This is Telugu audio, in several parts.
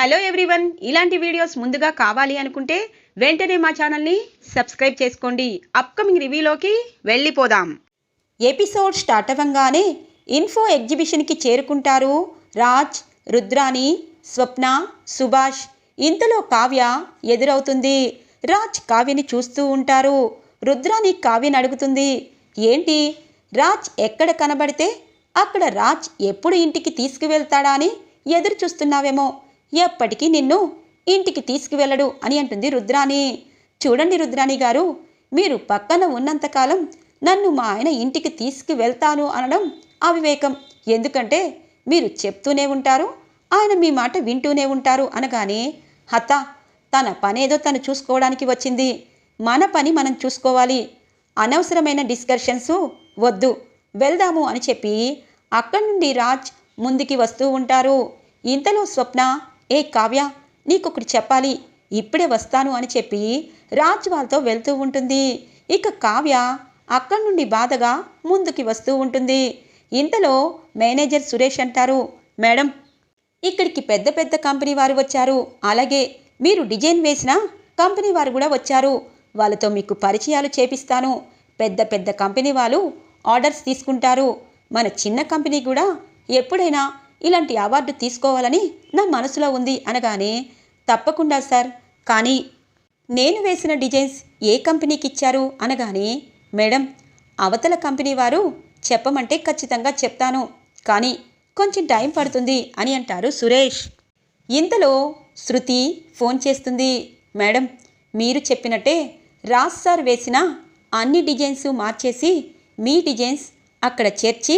Hello everyone. ఇలాంటి వీడియోస్ ముందుగా కావాలి అనుకుంటే వెంటనే మా ఛానల్ని సబ్స్క్రైబ్ చేసుకోండి. అప్కమింగ్ రివ్యూలోకి వెళ్ళిపోదాం. ఎపిసోడ్ స్టార్ట్ అవ్వంగానే ఇన్ఫో ఎగ్జిబిషన్కి చేరుకుంటారు రాజ్ రుద్రాని స్వప్న సుభాష్. ఇంతలో కావ్య ఎదురవుతుంది. రాజ్ కావ్యని చూస్తూ ఉంటారు. రుద్రాని కావ్యని అడుగుతుంది ఏంటి? రాజ్ ఎక్కడ కనబడితే అక్కడ రాజ్ ఎప్పుడు ఇంటికి తీసుకువెళ్తాడా అని ఎదురు చూస్తున్నావేమో ఎప్పటికీ నిన్ను ఇంటికి తీసుకువెళ్ళడు అని అంటుంది రుద్రాణి. చూడండి రుద్రాణి గారు మీరు పక్కన ఉన్నంతకాలం నన్ను మా ఆయన ఇంటికి తీసుకువెళ్తాను అనడం అవివేకం. ఎందుకంటే మీరు చెప్తూనే ఉంటారు ఆయన మీ మాట వింటూనే ఉంటారు అనగానే హత తన పనేదో తను చూసుకోవడానికి వచ్చింది. మన పని మనం చూసుకోవాలి. అనవసరమైన డిస్కషన్స్ వద్దు. వెళ్దాము అని చెప్పి అక్కడి నుండి రాజ్ ముందుకి వస్తూ ఉంటారు. ఇంతలో స్వప్న ఏ కావ్య నీకొకటి చెప్పాలి. ఇప్పుడే వస్తాను అని చెప్పి రాజ్ వాళ్ళతో వెళ్తూ ఉంటుంది. ఇక కావ్య అక్కడి నుండి బాధగా ముందుకి వస్తూ ఉంటుంది. ఇంతలో మేనేజర్ సురేష్ అంటారు మేడం ఇక్కడికి పెద్ద పెద్ద కంపెనీ వారు వచ్చారు. అలాగే మీరు డిజైన్ వేసిన కంపెనీ వారు కూడా వచ్చారు. వాళ్ళతో మీకు పరిచయాలు చేపిస్తాను. పెద్ద పెద్ద కంపెనీ వాళ్ళు ఆర్డర్స్ తీసుకుంటారు. మన చిన్న కంపెనీ కూడా ఎప్పుడైనా ఇలాంటి అవార్డు తీసుకోవాలని నా మనసులో ఉంది అనగానే తప్పకుండా సార్. కానీ నేను వేసిన డిజైన్స్ ఏ కంపెనీకి ఇచ్చారు అనగానే మేడం అవతల కంపెనీ వారు చెప్పమంటే ఖచ్చితంగా చెప్తాను. కానీ కొంచెం టైం పడుతుంది అని అంటారు సురేష్. ఇంతలో శృతి ఫోన్ చేస్తుంది. మేడం మీరు చెప్పినట్టే రాజ్ సార్ వేసిన అన్ని డిజైన్స్ మార్చేసి మీ డిజైన్స్ అక్కడ చేర్చి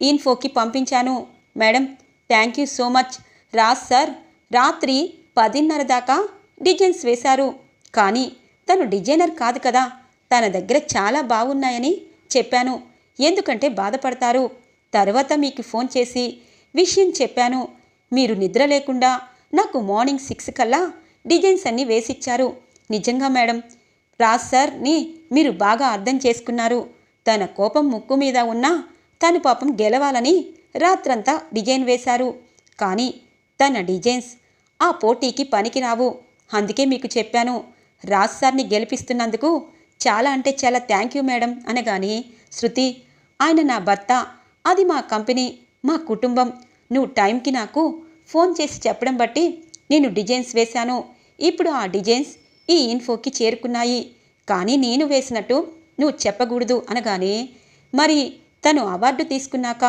ఇన్ఫోకి పంపించాను. Madam thank you so much. Raj sir రాత్రి పదిన్నర దాకా డిజైన్స్ వేశారు. కానీ తను డిజైనర్ కాదు కదా. తన దగ్గర చాలా బాగున్నాయని చెప్పాను. ఎందుకంటే బాధపడతారు. తర్వాత మీకు ఫోన్ చేసి విషయం చెప్పాను. మీరు నిద్ర లేకుండా నాకు మార్నింగ్ సిక్స్ కల్లా డిజైన్స్ అన్నీ వేసిచ్చారు. నిజంగా మేడం రాజ్ సార్ని మీరు బాగా అర్థం చేసుకున్నారు. తన కోపం ముక్కు మీద ఉన్నా తను పాపం గెలవాలని రాత్రంతా డిజైన్ వేశారు. కానీ తన డిజైన్స్ ఆ పోటీకి పనికిరావు. అందుకే మీకు చెప్పాను రాజ్ సార్ని గెలిపిస్తున్నందుకు చాలా అంటే చాలా thank you madam Anagani Shruti ఆయన నా భర్త అది మా కంపెనీ మా కుటుంబం. నువ్వు టైంకి నాకు ఫోన్ చేసి చెప్పడం బట్టి నేను డిజైన్స్ వేశాను. ఇప్పుడు ఆ డిజైన్స్ ఈ ఇన్ఫోకి చేరుకున్నాయి. కానీ నేను వేసినట్టు నువ్వు చెప్పకూడదు అనగానే మరి తను అవార్డు తీసుకున్నాక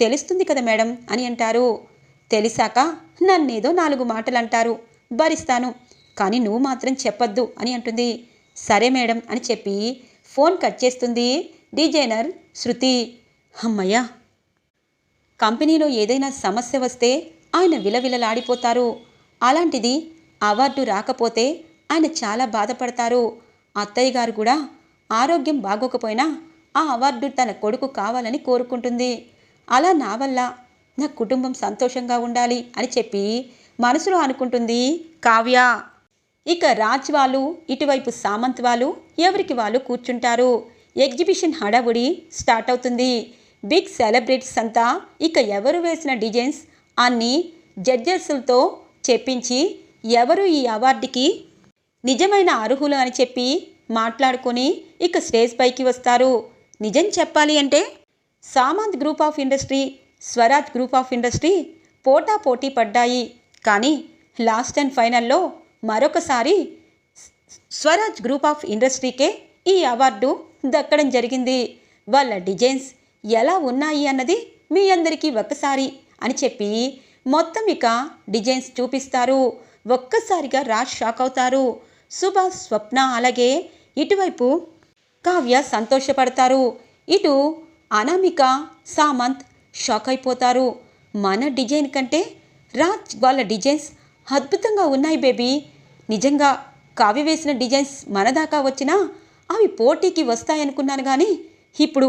తెలుస్తుంది కదా మేడం అని అంటారు. తెలిసాక నన్నేదో నాలుగు మాటలు అంటారు భరిస్తాను. కానీ నువ్వు మాత్రం చెప్పొద్దు అని అంటుంది. సరే మేడం అని చెప్పి ఫోన్ కట్ చేస్తుంది డిజైనర్ శృతి. అమ్మయ్యా! కంపెనీలో ఏదైనా సమస్య వస్తే ఆయన విలవిలలాడిపోతారు. అలాంటిది అవార్డు రాకపోతే ఆయన చాలా బాధపడతారు. అత్తయ్య గారు కూడా ఆరోగ్యం బాగోకపోయినా ఆ అవార్డు తన కొడుకు కావాలని కోరుకుంటుంది. అలా నా వల్ల నా కుటుంబం సంతోషంగా ఉండాలి అని చెప్పి మనసులో అనుకుంటుంది కావ్య. ఇక రాజ్ వాళ్ళు ఇటువైపు సామంత్ వాళ్ళు ఎవరికి వాళ్ళు కూర్చుంటారు? ఎగ్జిబిషన్ హడావుడి స్టార్ట్ అవుతుంది. బిగ్ సెలబ్రిటీస్ అంతా ఇక ఎవరు వేసిన డిజైన్స్ అన్ని జడ్జెస్లతో చెప్పించి ఎవరు ఈ అవార్డుకి నిజమైన అర్హులు అని చెప్పి మాట్లాడుకొని ఇక స్టేజ్ పైకి వస్తారు. నిజం చెప్పాలి అంటే Samant group of industry Swaraj group of industry పోటా పోటీ పడ్డాయి. కానీ లాస్ట్ అండ్ ఫైనల్లో మరొకసారి స్వరాజ్ గ్రూప్ ఆఫ్ ఇండస్ట్రీకే ఈ అవార్డు దక్కడం జరిగింది. వాళ్ళ డిజైన్స్ ఎలా ఉన్నాయి అన్నది మీ అందరికీ ఒక్కసారి అని చెప్పి మొత్తం ఇక డిజైన్స్ చూపిస్తారు. ఒక్కసారిగా రాజ్ షాక్ అవుతారు. సుభాష్ స్వప్న అలాగే ఇటువైపు కావ్య సంతోషపడతారు. ఇటు అనామిక సామంత్ షాక్ అయిపోతారు మన డిజైన్ కంటే రాజ్ వాళ్ళ డిజైన్స్ అద్భుతంగా ఉన్నాయి బేబీ. నిజంగా కావి వేసిన డిజైన్స్ మన దాకా వచ్చినా అవి పోటీకి వస్తాయనుకున్నాను కానీ ఇప్పుడు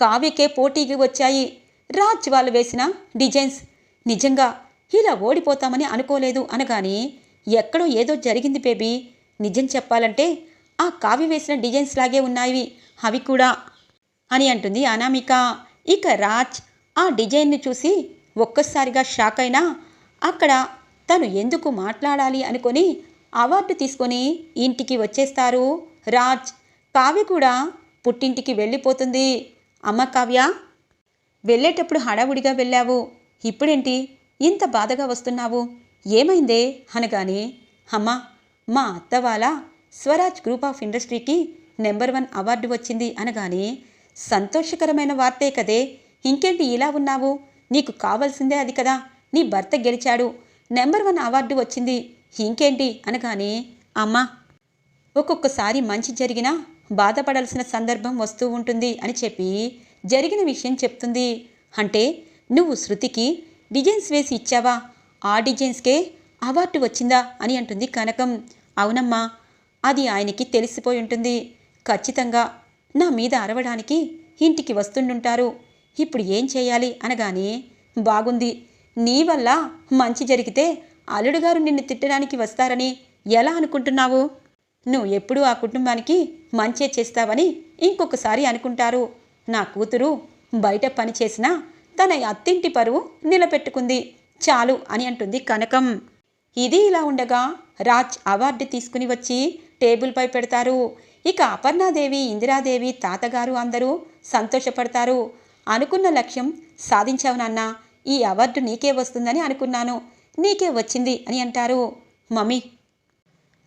కావ్యకే పోటీకి వచ్చాయి. రాజ్ వాళ్ళు వేసిన డిజైన్స్ నిజంగా ఇలా ఓడిపోతామని అనుకోలేదు అనగాని ఎక్కడో ఏదో జరిగింది బేబీ. నిజం చెప్పాలంటే ఆ కావ్య వేసిన డిజైన్స్ లాగే ఉన్నాయి. అవి కూడా అని అంటుంది అనామిక. ఇక రాజ్ ఆ డిజైన్ని చూసి ఒక్కసారిగా షాక్ అయినా అక్కడ తను ఎందుకు మాట్లాడాలి అనుకొని అవార్డు తీసుకొని ఇంటికి వచ్చేస్తారు. రాజ్ కావ్య కూడా పుట్టింటికి వెళ్ళిపోతుంది. అమ్మ కావ్య వెళ్ళేటప్పుడు హడావుడిగా వెళ్ళావు. ఇప్పుడేంటి ఇంత బాధగా వస్తున్నావు? ఏమైందే? అనగానే అమ్మ మా అత్త వాళ్ళ స్వరాజ్ గ్రూప్ ఆఫ్ ఇండస్ట్రీకి నెంబర్ వన్ అవార్డు వచ్చింది అనగానే సంతోషకరమైన వార్తే కదే. ఇంకేంటి ఇలా ఉన్నావు? నీకు కావాల్సిందే అది కదా. నీ భర్త గెలిచాడు. నెంబర్ వన్ అవార్డు వచ్చింది. ఇంకేంటి? అనగానే అమ్మా ఒక్కొక్కసారి మంచి జరిగినా బాధపడాల్సిన సందర్భం వస్తూ ఉంటుంది అని చెప్పి జరిగిన విషయం చెప్తుంది. అంటే నువ్వు శృతికి డిజైన్స్ వేసి ఇచ్చావా? ఆ డిజైన్స్కే అవార్డు వచ్చిందా అని అంటుంది కనకం. అవునమ్మా అది ఆయనకి తెలిసిపోయి ఉంటుంది. ఖచ్చితంగా నా మీద అరవడానికి ఇంటికి వస్తుండుంటారు. ఇప్పుడు ఏం చేయాలి అనగానే బాగుంది. నీ వల్ల మంచి జరిగితే అల్లుడుగారు నిన్ను తిట్టడానికి వస్తారని ఎలా అనుకుంటున్నావు? నువ్వు ఎప్పుడూ ఆ కుటుంబానికి మంచే చేస్తావని ఇంకొకసారి అనుకుంటారు. నా కూతురు బయట పని చేసినా తన అత్తింటి పరువు నిలబెట్టుకుంది. చాలు అని అంటుంది కనకం. ఇది ఇలా ఉండగా రాజ్ అవార్డు తీసుకుని వచ్చి టేబుల్పై పెడతారు. ఇక అపర్ణాదేవి ఇందిరాదేవి తాతగారు అందరూ సంతోషపడతారు. అనుకున్న లక్ష్యం సాధించావు నాన్న. ఈ అవార్డు నీకే వస్తుందని అనుకున్నాను. నీకే వచ్చింది అని అంటారు మమ్మీ.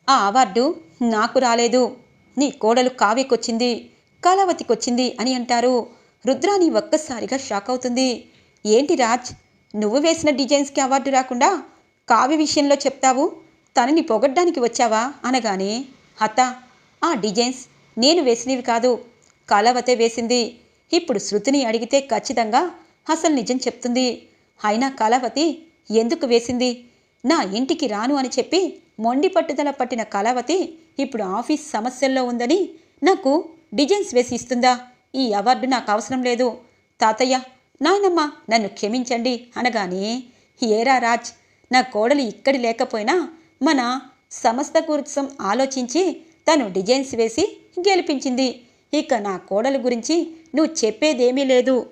ఆ అవార్డు నాకు రాలేదు. నీ కోడలు కావ్యకొచ్చింది కళావతికొచ్చింది అని అంటారు. రుద్రాని ఒక్కసారిగా షాక్ అవుతుంది. ఏంటి రాజ్ నువ్వు వేసిన డిజైన్స్కి అవార్డు రాకుండా కావ్య విషయంలో చెప్తావు? తనని పొగడ్డానికి వచ్చావా? అనగానే అత్త ఆ డిజైన్స్ నేను వేసినవి కాదు. కళావతే వేసింది. ఇప్పుడు శృతిని అడిగితే ఖచ్చితంగా అసలు నిజం చెప్తుంది. అయినా కళావతి ఎందుకు వేసింది? నా ఇంటికి రాను అని చెప్పి మొండి పట్టుదల పట్టిన కళావతి ఇప్పుడు ఆఫీస్ సమస్యల్లో ఉందని నాకు డిజైన్స్ వేసి ఇస్తుందా? ఈ అవార్డు నాకు అవసరం లేదు. తాతయ్య నాయనమ్మ నన్ను క్షమించండి అనగానే ఏరా రాజ్ నా కోడలు ఇక్కడి లేకపోయినా మన సంస్థ కోసం ఆలోచించి తను డిజైన్స్ వేసి గెలిపించింది. ఇక నా కోడలు గురించి నువ్వు చెప్పేదేమీ లేదు.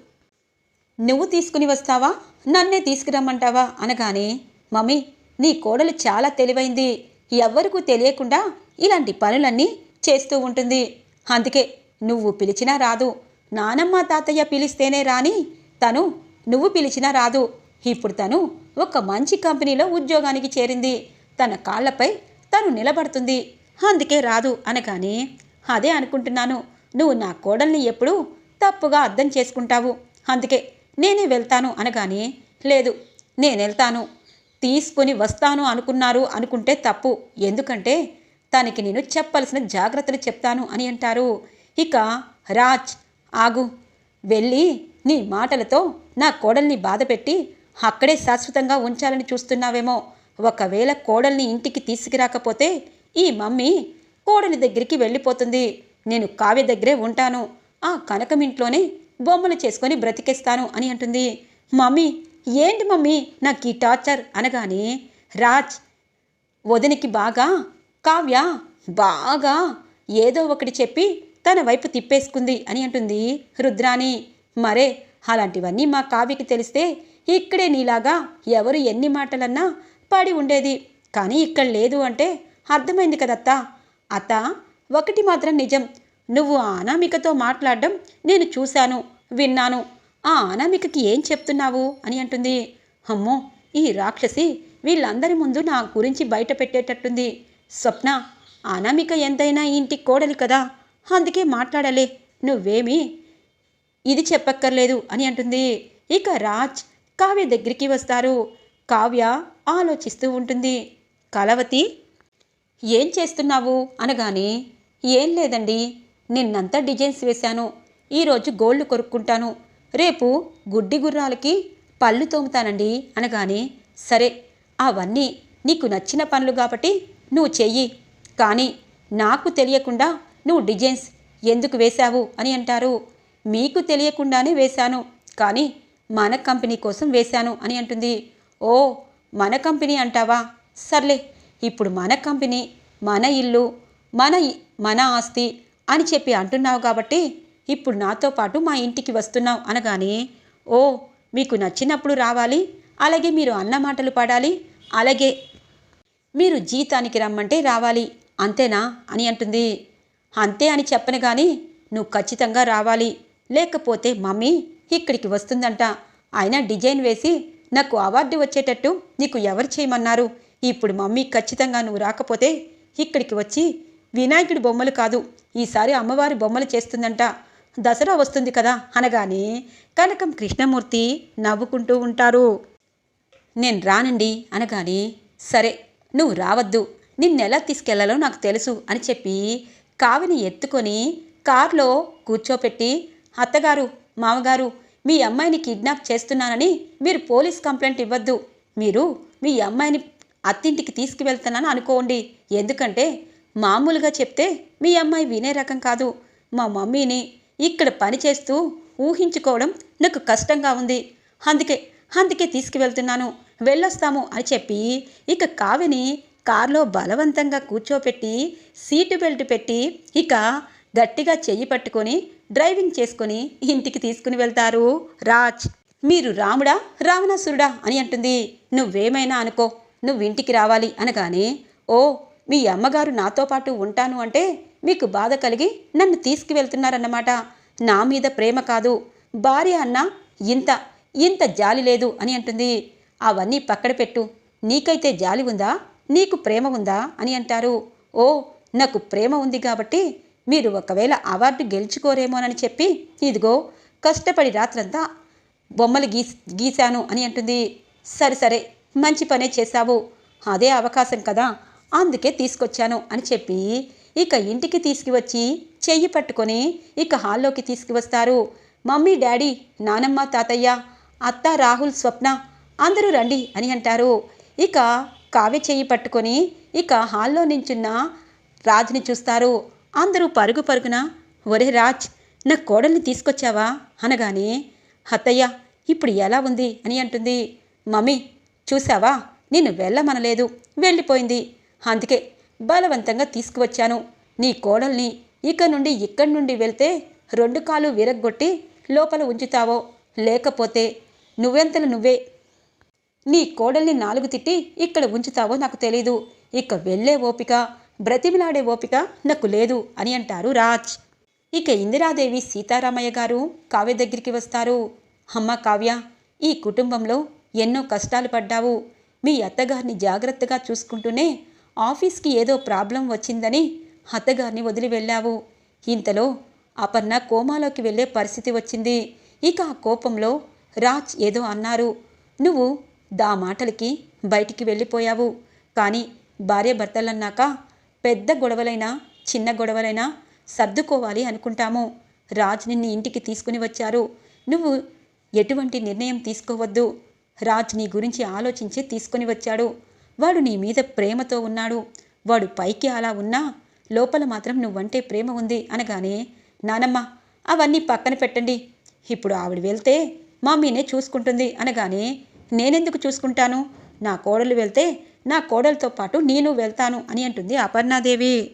నువ్వు తీసుకుని వస్తావా? నన్నే తీసుకురమ్మంటావా? అనగానే మమ్మీ నీ కోడలు చాలా తెలివైంది. ఎవ్వరికూ తెలియకుండా ఇలాంటి పనులన్నీ చేస్తూ ఉంటుంది. అందుకే నువ్వు పిలిచినా రాదు. నానమ్మ తాతయ్య పిలిస్తేనే రాని తను నువ్వు పిలిచినా రాదు. ఇప్పుడు తను ఒక మంచి కంపెనీలో ఉద్యోగానికి చేరింది. తన కాళ్ళపై తను నిలబడుతుంది. అందుకే రాదు అనగానే అదే అనుకుంటున్నాను. నువ్వు నా కోడల్ని ఎప్పుడూ తప్పుగా అర్థం చేసుకుంటావు. అందుకే నేనే వెళ్తాను అనగానే లేదు నేను వెళ్తాను. తీసుకొని వస్తాను అనుకున్నారు అనుకుంటే తప్పు. ఎందుకంటే తనకి నేను చెప్పాల్సిన జాగ్రత్తలు చెప్తాను అని అంటారు. ఇక రాజ్ ఆగు. వెళ్ళి నీ మాటలతో నా కోడల్ని బాధపెట్టి అక్కడే శాశ్వతంగా ఉంచాలని చూస్తున్నావేమో. ఒకవేళ కోడల్ని ఇంటికి తీసుకురాకపోతే ఈ మమ్మీ కోడలి దగ్గరికి వెళ్ళిపోతుంది. నేను కావ్య దగ్గరే ఉంటాను. ఆ కనకమింట్లోనే బొమ్మలు చేసుకొని బ్రతికేస్తాను అని అంటుంది. మమ్మీ ఏంటి మమ్మీ? నాకు ఈ టార్చర్ అనగానే రాజ్ వదినికి బాగా కావ్య బాగా ఏదో ఒకటి చెప్పి తన వైపు తిప్పేసుకుంది అని అంటుంది రుద్రాణి. మరే అలాంటివన్నీ మా కావ్యకి తెలిస్తే ఇక్కడే నీలాగా ఎవరు ఎన్ని మాటలన్నా పడి ఉండేది. కానీ ఇక్కడ లేదు అంటే అర్థమైంది కదత్తా? అత్త ఒకటి మాత్రం నిజం. నువ్వు ఆ అనామికతో మాట్లాడడం నేను చూశాను విన్నాను. ఆ అనామికకి ఏం చెప్తున్నావు అని అంటుంది. అమ్మో ఈ రాక్షసి వీళ్ళందరి ముందు నా గురించి బయట పెట్టేటట్టుంది. స్వప్న అనామిక ఎంతైనా ఇంటి కోడలి కదా అందుకే మాట్లాడలే. నువ్వేమి ఇది చెప్పక్కర్లేదు అని అంటుంది. ఇక రాజ్ కావ్య దగ్గరికి వస్తారు. కావ్య ఆలోచిస్తూ ఉంటుంది. కలవతి ఏం చేస్తున్నావు? అనగానే ఏం లేదండి నిన్నంతా డిజైన్స్ వేశాను. ఈరోజు గోల్డ్ కొరుక్కుంటాను రేపు గుడ్డి గుర్రాలకి పళ్ళు తోముతానండి అనగానే సరే అవన్నీ నీకు నచ్చిన పనులు కాబట్టి నువ్వు చెయ్యి. కానీ నాకు తెలియకుండా నువ్వు డిజైన్స్ ఎందుకు వేశావు అని అంటారు. మీకు తెలియకుండానే వేశాను కానీ మన కంపెనీ కోసం వేశాను అని అంటుంది. ఓ మన కంపెనీ అంటావా? సర్లే ఇప్పుడు మన కంపెనీ మన ఇల్లు మన మన ఆస్తి అని చెప్పి అంటున్నావు కాబట్టి ఇప్పుడు నాతో పాటు మా ఇంటికి వస్తున్నావు అనగానే ఓ మీకు నచ్చినప్పుడు రావాలి అలాగే మీరు అన్న మాటలు పడాలి అలాగే మీరు జీతానికి రమ్మంటే రావాలి అంతేనా అని అంటుంది. అంతే అని చెప్పను కానీ నువ్వు ఖచ్చితంగా రావాలి లేకపోతే మమ్మీ ఇక్కడికి వస్తుందంట. అయినా డిజైన్ వేసి నాకు అవార్డు వచ్చేటట్టు నీకు ఎవరు చేయమన్నారు? ఇప్పుడు మమ్మీ ఖచ్చితంగా నువ్వు రాకపోతే ఇక్కడికి వచ్చి వినాయకుడి బొమ్మలు కాదు ఈసారి అమ్మవారి బొమ్మలు చేస్తుందంట. దసరా వస్తుంది కదా అనగానే కనకం కృష్ణమూర్తి నవ్వుకుంటూ ఉంటారు. నేను రానండి అనగానే సరే నువ్వు రావద్దు నిన్నెలా తీసుకెళ్ళాలో నాకు తెలుసు అని చెప్పి కావిని ఎత్తుకొని కారులో కూర్చోపెట్టి అత్తగారు మామగారు మీ అమ్మాయిని కిడ్నాప్ చేస్తున్నానని మీరు పోలీస్ కంప్లైంట్ ఇవ్వద్దు. మీరు మీ అమ్మాయిని అత్తింటికి తీసుకువెళ్తున్నాను అనుకోండి. ఎందుకంటే మామూలుగా చెప్తే మీ అమ్మాయి వినే రకం కాదు. మా మమ్మీని ఇక్కడ పని చేస్తూ ఊహించుకోవడం నాకు కష్టంగా ఉంది. అందుకే అందుకే తీసుకువెళ్తున్నాను. వెళ్ళొస్తాము అని చెప్పి ఇక కావిని కారులో బలవంతంగా కూర్చోపెట్టి సీటు బెల్ట్ పెట్టి ఇక గట్టిగా చెయ్యి పట్టుకొని డ్రైవింగ్ చేసుకొని ఇంటికి తీసుకుని వెళ్తారు. రాజ్ మీరు రాముడా రావణాసురుడా అని అంటుంది. నువ్వేమైనా అనుకో. నువ్వు ఇంటికి రావాలి అనగానే ఓ మీ అమ్మగారు నాతో పాటు ఉంటాను అంటే మీకు బాధ కలిగి నన్ను తీసుకువెళ్తున్నారన్నమాట. నా మీద ప్రేమ కాదు. భార్య అన్న ఇంత ఇంత జాలి లేదు అని అంటుంది. అవన్నీ పక్కన పెట్టు. నీకైతే జాలి ఉందా? నీకు ప్రేమ ఉందా? అని అంటారు. ఓ నాకు ప్రేమ ఉంది కాబట్టి మీరు ఒకవేళ అవార్డు గెలుచుకోరేమోనని చెప్పి ఇదిగో కష్టపడి రాత్రంతా బొమ్మలు గీస్ గీశాను అని అంటుంది. సరే సరే మంచి పనే చేశావు. అదే అవకాశం కదా. అందుకే తీసుకొచ్చాను అని చెప్పి ఇక ఇంటికి తీసుకువచ్చి చెయ్యి పట్టుకొని ఇక హాల్లోకి తీసుకువస్తారు. మమ్మీ డాడీ నానమ్మ తాతయ్య అత్త రాహుల్ స్వప్న అందరూ రండి అని అంటారు. ఇక కావ్య చెయ్యి పట్టుకొని ఇక హాల్లో నించున్న రాజ్ని చూస్తారు. అందరూ పరుగు పరుగున ఒరే రాజ్ నా కోడల్ని తీసుకొచ్చావా? అనగానే అత్తయ్య ఇప్పుడు ఎలా ఉంది? అని అంటుంది. మమ్మీ చూసావా నిన్ను వెళ్ళమనలేదు. వెళ్ళిపోయింది. అందుకే బలవంతంగా తీసుకువచ్చాను. నీ కోడల్ని ఇక నుండి ఇక్కడి నుండి వెళ్తే రెండు కాలు విరగ్గొట్టి లోపల ఉంచుతావో? లేకపోతే నువ్వెంతలు నువ్వే? నీ కోడల్ని నాలుగు తిట్టి ఇక్కడ ఉంచుతావో నాకు తెలీదు. ఇక వెళ్ళే ఓపిక బ్రతిమిలాడే ఓపిక నాకు లేదు అని అంటారు రాజ్. ఇక ఇందిరాదేవి సీతారామయ్య గారు కావ్య దగ్గరికి వస్తారు. అమ్మ కావ్య ఈ కుటుంబంలో ఎన్నో కష్టాలు పడ్డావు. మీ అత్తగారిని జాగ్రత్తగా చూసుకుంటూనే ఆఫీస్కి ఏదో ప్రాబ్లం వచ్చిందని అత్తగారిని వదిలి వెళ్ళావు. ఇంతలో అపర్ణ కోమాలోకి వెళ్ళే పరిస్థితి వచ్చింది. ఇక ఆ కోపంలో రాజ్ ఏదో అన్నారు. నువ్వు దా మాటలకి బయటికి వెళ్ళిపోయావు. కానీ భార్యాభర్తలన్నాక పెద్ద గొడవలైనా చిన్న గొడవలైనా సర్దుకోవాలి అనుకుంటాము. రాజ్ నిన్ను ఇంటికి తీసుకుని వచ్చారు. నువ్వు ఎటువంటి నిర్ణయం తీసుకోవద్దు. రాజ్ నీ గురించి ఆలోచించి తీసుకుని వచ్చాడు. వాడు నీ మీద ప్రేమతో ఉన్నాడు. వాడు పైకి అలా ఉన్నా లోపల మాత్రం నువ్వంటే ప్రేమ ఉంది అనగానే నానమ్మ అవన్నీ పక్కన పెట్టండి. ఇప్పుడు ఆవిడ వెళ్తే మమ్మీనే చూసుకుంటుంది అనగానే నేనెందుకు చూసుకుంటాను? నా కోడలు వెళ్తే నా కోడలతో పాటు నేను వెళ్తాను అని అంటుంది అపర్ణాదేవి.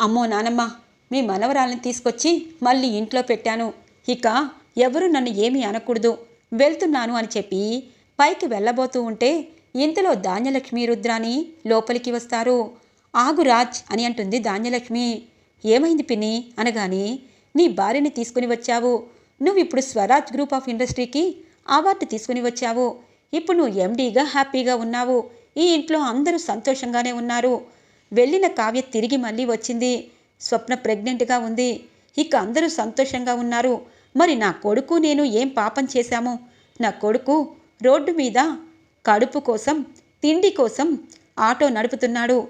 అమ్మో నానమ్మ మీ మనవరాల్ని తీసుకొచ్చి మళ్ళీ ఇంట్లో పెట్టాను. ఇక ఎవరు నన్ను ఏమీ అనకూడదు. వెళ్తున్నాను అని చెప్పి పైకి వెళ్ళబోతూ ఉంటే ఇంతలో ధాన్యలక్ష్మి రుద్రాని లోపలికి వస్తారు. ఆగురాజ్ అని అంటుంది ధాన్యలక్ష్మి. ఏమైంది పిన్ని? అనగానే నీ భార్యని తీసుకుని వచ్చావు. నువ్వు ఇప్పుడు స్వరాజ్ గ్రూప్ ఆఫ్ ఇండస్ట్రీకి అవార్డు తీసుకుని వచ్చావు. ఇప్పుడు నువ్వు ఎండీగా హ్యాపీగా ఉన్నావు. ఈ ఇంట్లో అందరూ సంతోషంగానే ఉన్నారు. వెళ్ళిన కావ్య తిరిగి మళ్ళీ వచ్చింది. స్వప్న ప్రెగ్నెంట్గా ఉంది. ఇక అందరూ సంతోషంగా ఉన్నారు. మరి నా కొడుకు నేను ఏం పాపం చేశాము? నా కొడుకు రోడ్డు మీద కడుపు కోసం తిండి కోసం ఆటో నడుపుతున్నాడు.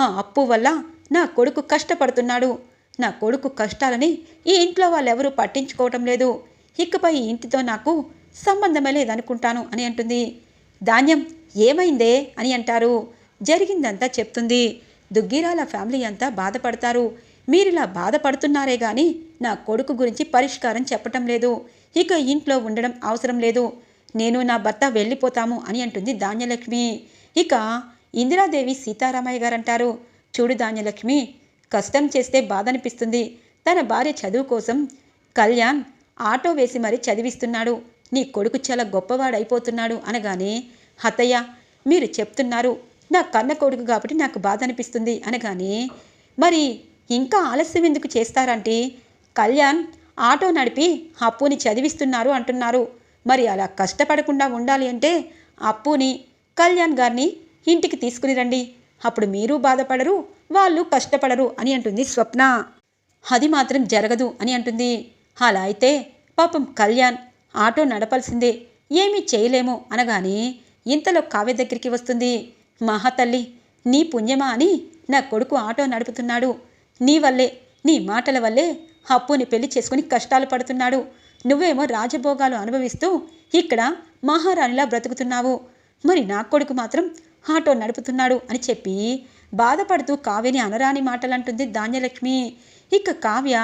ఆ అప్పు వల్ల నా కొడుకు కష్టపడుతున్నాడు. నా కొడుకు కష్టాలని ఈ ఇంట్లో వాళ్ళెవరూ పట్టించుకోవటం లేదు. ఇకపై ఈ ఇంటితో నాకు సంబంధమే లేదనుకుంటాను అని అంటుంది. ధాన్యం ఏమైందే అని అంటారు. జరిగిందంతా చెప్తుంది. దుగ్గిరాల ఫ్యామిలీ అంతా బాధపడతారు. మీరిలా బాధపడుతున్నారే గాని నా కొడుకు గురించి పరిష్కారం చెప్పటం లేదు. ఇక ఇంట్లో ఉండడం అవసరం లేదు. నేను నా భర్త వెళ్ళిపోతాము అని అంటుంది ధాన్యలక్ష్మి. ఇక ఇందిరాదేవి సీతారామయ్య గారు అంటారు చూడు ధాన్యలక్ష్మి కష్టం చేస్తే బాధ అనిపిస్తుంది తన భార్య చదువు కోసం కళ్యాణ్ ఆటో వేసి మరీ చదివిస్తున్నాడు. నీ కొడుకు చాలా గొప్పవాడైపోతున్నాడు అనగానే హతయ్య మీరు చెప్తున్నారు. నా కన్న కొడుకు కాబట్టి నాకు బాధ అనిపిస్తుంది అనగానే మరి ఇంకా ఆలస్యం ఎందుకు చేస్తారంటే? కళ్యాణ్ ఆటో నడిపి అప్పుని చదివిస్తున్నారు అంటున్నారు. మరి అలా కష్టపడకుండా ఉండాలి అంటే అప్పుని కళ్యాణ్ గారిని ఇంటికి తీసుకుని రండి. అప్పుడు మీరు బాధపడరు వాళ్ళు కష్టపడరు అని అంటుంది స్వప్న. అది మాత్రం జరగదు అని అంటుంది. అలా అయితే పాపం కళ్యాణ్ ఆటో నడపాల్సిందే ఏమీ చేయలేము అనగానే ఇంతలో కావ్య దగ్గరికి వస్తుంది. మహాతల్లి నీ పుణ్యమా అని నా కొడుకు ఆటో నడుపుతున్నాడు. నీ వల్లే నీ మాటల వల్లే అప్పుని పెళ్ళి చేసుకుని కష్టాలు పడుతున్నాడు. నువ్వేమో రాజభోగాలు అనుభవిస్తూ ఇక్కడ మహారాణిలా బ్రతుకుతున్నావు. మరి నా కొడుకు మాత్రం ఆటో నడుపుతున్నాడు అని చెప్పి బాధపడుతూ కావ్యని అనరాని మాటలంటుంది ధాన్యలక్ష్మి. ఇక కావ్య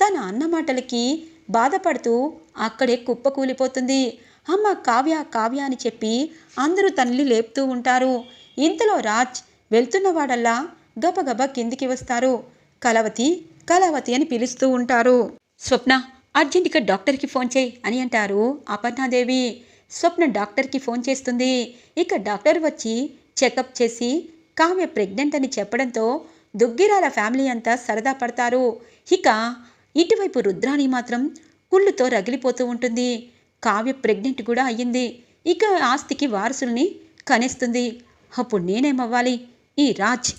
తన అన్న మాటలకి బాధపడుతూ అక్కడే కుప్పకూలిపోతుంది అమ్మ కావ్య కావ్య అని చెప్పి అందరూ తనని లేపుతూ ఉంటారు. ఇంతలో రాజ్ వెళ్తున్నవాడల్లా గబగబ కిందికి వస్తారు. కలవతి కలవతి అని పిలుస్తూ ఉంటారు. స్వప్న అర్జెంటుగా డాక్టర్కి ఫోన్ చేయి అని అంటారు అపర్ణాదేవి. స్వప్న డాక్టర్కి ఫోన్ చేస్తుంది. ఇక డాక్టర్ వచ్చి చెకప్ చేసి కావ్య ప్రెగ్నెంట్ అని చెప్పడంతో దుగ్గిరాల ఫ్యామిలీ అంతా సరదా పడతారు. ఇక ఇటువైపు రుద్రాణి మాత్రం కుళ్ళుతో రగిలిపోతూ ఉంటుంది. కావ్య ప్రెగ్నెంట్ కూడా అయ్యింది. ఇక ఆస్తికి వారసుల్ని కనేస్తుంది. అప్పుడు నేనేమవ్వాలి? ఈ రాజ్.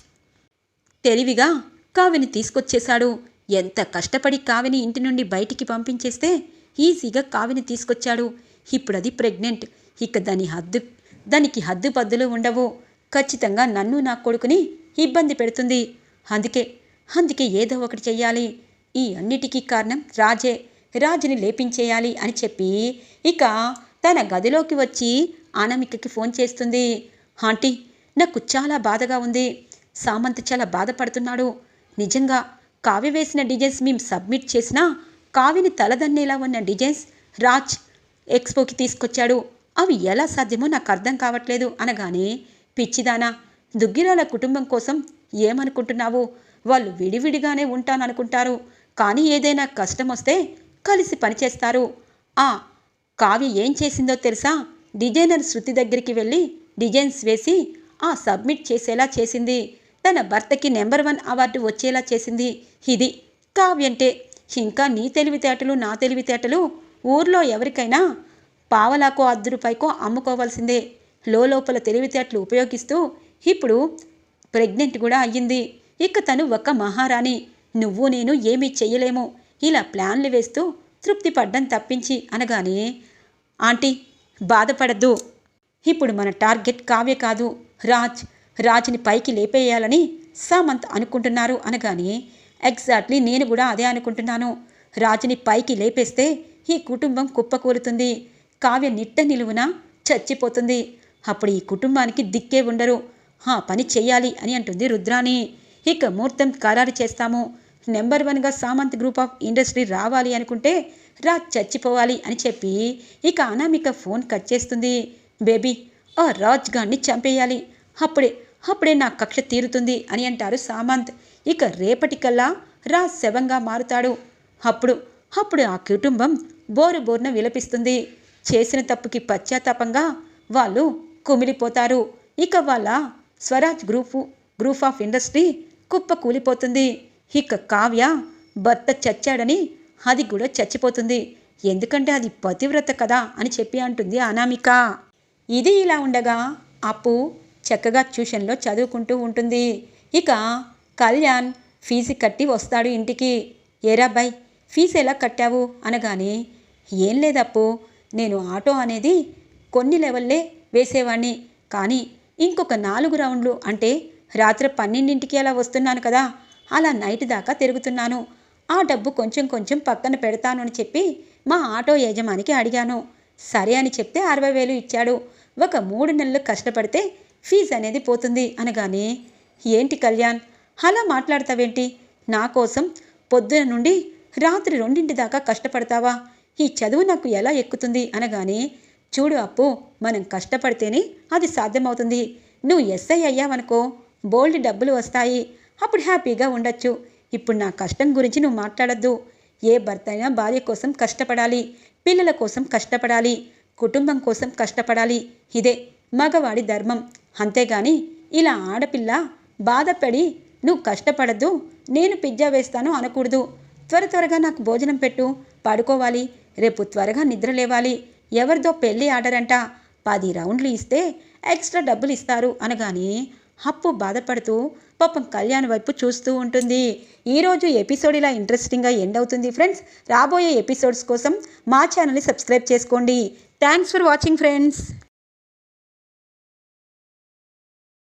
తెలివిగా కావ్యని తీసుకొచ్చేశాడు. ఎంత కష్టపడి కావ్యని ఇంటి నుండి బయటికి పంపించేస్తే ఈజీగా కావ్యని తీసుకొచ్చాడు. ఇప్పుడు అది ప్రెగ్నెంట్. ఇక దాని హద్దు దానికి హద్దు పద్దులు ఉండవు. ఖచ్చితంగా నన్ను నా కొడుకుని ఇబ్బంది పెడుతుంది. అందుకే అందుకే ఏదో ఒకటి చెయ్యాలి. ఈ అన్నిటికీ కారణం రాజే. రాజుని లేపించేయాలి అని చెప్పి ఇక తన గదిలోకి వచ్చి అనామికకి ఫోన్ చేస్తుంది. ఆంటీ నాకు చాలా బాధగా ఉంది. సామంత్ చాలా బాధపడుతున్నాడు. నిజంగా కావ్య వేసిన డిజైన్స్ మేము సబ్మిట్ చేసినా కావిని తలదన్నేలా ఉన్న డిజైన్స్ రాజ్ ఎక్స్పోకి తీసుకొచ్చాడు. అవి ఎలా సాధ్యమో నాకు అర్థం కావట్లేదు అనగానే పిచ్చిదానా దుగ్గిరాల కుటుంబం కోసం ఏమనుకుంటున్నావు? వాళ్ళు విడివిడిగానే ఉంటాననుకుంటారు. కానీ ఏదైనా కష్టం వస్తే కలిసి పనిచేస్తారు. ఆ కావ్య ఏం చేసిందో తెలుసా? డిజైనర్ శృతి దగ్గరికి వెళ్ళి డిజైన్స్ వేసి ఆ సబ్మిట్ చేసేలా చేసింది. తన భర్తకి నెంబర్ వన్ అవార్డు వచ్చేలా చేసింది. ఇది కావ్యంటే ఇంకా నీ తెలివితేటలు నా తెలివితేటలు ఊర్లో ఎవరికైనా పావలాకో అర్ధ రూపాయికో అమ్ముకోవాల్సిందే. లోపల తెలివితేటలు ఉపయోగిస్తూ ఇప్పుడు ప్రెగ్నెంట్ కూడా అయ్యింది. ఇక తను ఒక మహారాణి. నువ్వు నేను ఏమీ చెయ్యలేము. ఇలా ప్లాన్లు వేస్తూ తృప్తి పడ్డం తప్పించి అనగానే ఆంటీ బాధపడద్దు. ఇప్పుడు మన టార్గెట్ కావ్య కాదు. రాజ్ రాజుని పైకి లేపేయాలని సామంత్ అనుకుంటున్నారు అనగానే ఎగ్జాక్ట్లీ నేను కూడా అదే అనుకుంటున్నాను. రాజుని పైకి లేపేస్తే ఈ కుటుంబం కుప్పకూలుతుంది. కావ్య నిట్ట నిలువున చచ్చిపోతుంది. అప్పుడు ఈ కుటుంబానికి దిక్కే ఉండరు. ఆ పని చెయ్యాలి అని అంటుంది రుద్రాణి. ఇక ముహూర్తం ఖరారు చేస్తాము. నెంబర్ వన్గా సామంత్ గ్రూప్ ఆఫ్ ఇండస్ట్రీ రావాలి అనుకుంటే రా చచ్చిపోవాలి అని చెప్పి ఇక అనామిక ఫోన్ కట్ చేస్తుంది. బేబీ ఆ రాజ్ గాన్ని చంపేయాలి. అప్పుడే అప్పుడే నా కక్ష తీరుతుంది అని అంటారు సామంత్. ఇక రేపటికల్లా రాజ్ శవంగా మారుతాడు. అప్పుడు అప్పుడు ఆ కుటుంబం బోరు బోరున విలపిస్తుంది. చేసిన తప్పుకి పశ్చాత్తాపంగా వాళ్ళు కుమిలిపోతారు. ఇక వాళ్ళ Swaraj group group of industry కుప్ప కూలిపోతుంది. ఇక కావ్య భర్త చచ్చాడని అది కూడా చచ్చిపోతుంది. ఎందుకంటే అది పతివ్రత కదా అని చెప్పి అంటుంది అనామిక. ఇది ఇలా ఉండగా అప్పు చక్కగా ట్యూషన్లో చదువుకుంటూ ఉంటుంది. ఇక కళ్యాణ్ ఫీజు కట్టి వస్తాడు ఇంటికి. ఏరాబ్బాయ్ ఫీజు ఎలా కట్టావు? అనగానే ఏం లేదప్పు నేను ఆటో అనేది కొన్ని లెవెల్లే వేసేవాణ్ణి. కానీ ఇంకొక నాలుగు రౌండ్లు అంటే రాత్రి పన్నెండింటికి అలా వస్తున్నాను కదా అలా నైట్ దాకా తిరుగుతున్నాను. ఆ డబ్బు కొంచెం కొంచెం పక్కన పెడతాను అని చెప్పి మా ఆటో యజమానికి అడిగాను. సరే అని చెప్తే అరవై వేలు ఇచ్చాడు. ఒక మూడు నెలలు కష్టపడితే ఫీజు అనేది పోతుంది అనగానే ఏంటి కళ్యాణ్ అలా మాట్లాడతావేంటి? నా కోసం పొద్దున నుండి రాత్రి రెండింటి దాకా కష్టపడతావా? ఈ చదువు నాకు ఎలా ఎక్కుతుంది? అనగానే చూడు అప్పు మనం కష్టపడితేనే అది సాధ్యమవుతుంది. నువ్వు ఎస్ఐ అయ్యావనుకో బోల్డ్ డబ్బులు వస్తాయి. అప్పుడు హ్యాపీగా ఉండొచ్చు. ఇప్పుడు నా కష్టం గురించి నువ్వు మాట్లాడద్దు. ఏ భర్త అయినా భార్య కోసం కష్టపడాలి పిల్లల కోసం కష్టపడాలి కుటుంబం కోసం కష్టపడాలి. ఇదే మగవాడి ధర్మం. అంతేగాని ఇలా ఆడపిల్ల బాధపడి నువ్వు కష్టపడద్దు నేను పిజ్జా వేస్తాను అనకూడదు. త్వర త్వరగా నాకు భోజనం పెట్టు పడుకోవాలి రేపు త్వరగా నిద్ర లేవాలి ఎవరిదో పెళ్ళి ఆడరంట. పది రౌండ్లు ఇస్తే ఎక్స్ట్రా డబ్బులు ఇస్తారు అనగానే అప్పు బాధపడుతూ పాపం కళ్యాణ్ వైపు చూస్తూ ఉంటుంది. ఈరోజు ఎపిసోడ్ ఇలా ఇంట్రెస్టింగ్గా ఎండ్ అవుతుంది ఫ్రెండ్స్. రాబోయే ఎపిసోడ్స్ కోసం మా ఛానల్ని సబ్స్క్రైబ్ చేసుకోండి. Thanks for watching friends.